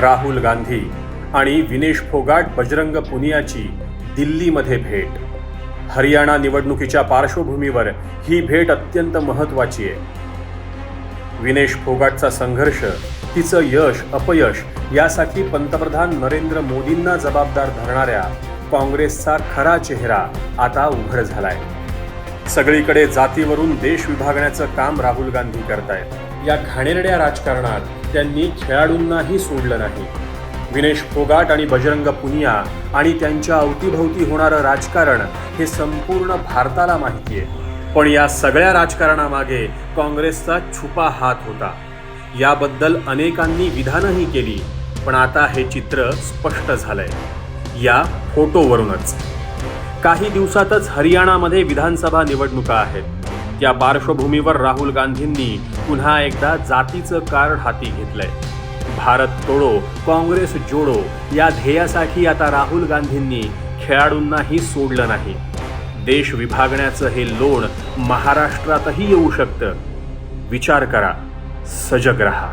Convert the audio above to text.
राहुल गांधी आणि विनेश फोगाट बजरंग पुनियाची दिल्लीमध्ये भेट. हरियाणा निवडणुकीच्या पार्श्वभूमीवर ही भेट अत्यंत महत्त्वाची आहे. विनेश फोगाटचा संघर्ष तिचं यश अपयश यासाठी पंतप्रधान नरेंद्र मोदींना जबाबदार धरणाऱ्या काँग्रेसचा खरा चेहरा आता उघड झालाय. सगळीकडे जातीवरून देश विभागण्याचं काम राहुल गांधी करतायत. या घाणेरड्या राजकारणात त्यांनी खेळाडूंनाही सोडलं नाही. विनेश फोगाट आणि बजरंग पुनिया आणि त्यांच्या अवतीभोवती होणारं राजकारण हे संपूर्ण भारताला माहिती आहे. पण या सगळ्या राजकारणामागे काँग्रेसचा छुपा हात होता. याबद्दल अनेकांनी विधानही केली पण आता हे चित्र स्पष्ट झालंय. या फोटोवरूनच. काही दिवसातच हरियाणामध्ये विधानसभा निवडणुका आहेत. या पार्श्वभूमीवर राहुल गांधींनी पुन्हा एकदा जातीचं कार्ड हाती घेतलंय. भारत तोडो काँग्रेस जोडो या ध्येयासाठी आता राहुल गांधींनी खेळाडूंनाही सोडलं नाही. देश विभागण्याचं हे लोण महाराष्ट्रातही येऊ शकतं. विचार करा सजग रहा.